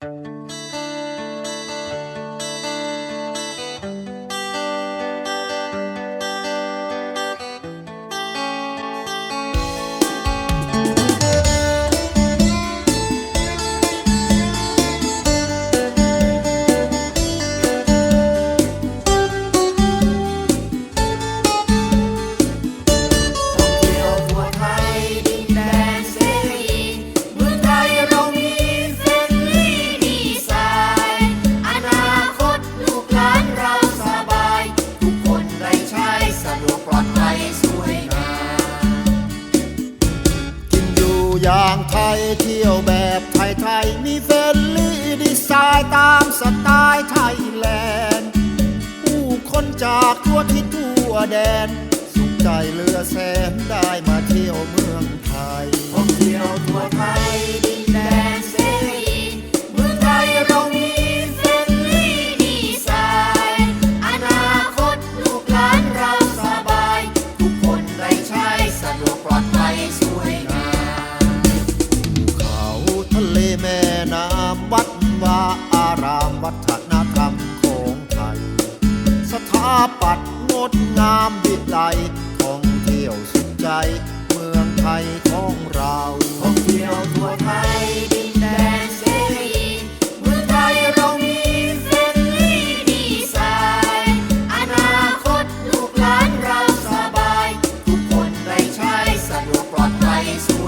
เอย่างไทยเที่ยวแบบไทยๆมีเฟรนลี่ดีไซน์ตามสไตล์ไทยแลนด์ผู้คนจากทั่วทิศทั่วแดน สุขใจเหลือแสนได้มาเที่ยวเมือง วัฒนธรรมของไทย สถาปัตย์งดงามวิไลท่องเที่ยวสุขใจ เมืองไทยของเราท่องเที่ยวทั่วไทยดินแดนเสรีเมืองไทยเรามีเฟรนลี่ดีไซน์อนาคตลูกหลานเราสบาย ทุกคนได้ใช้สะดวกปลอดภัยสวย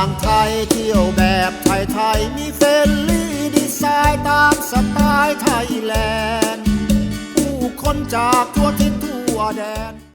างไทยเที่ยวแบบไทยๆมีเฟลลี่ดีไซน์ตามสไตล์ไทยแลนด์ ผู้คนจากทั่วทิศทั่วแดน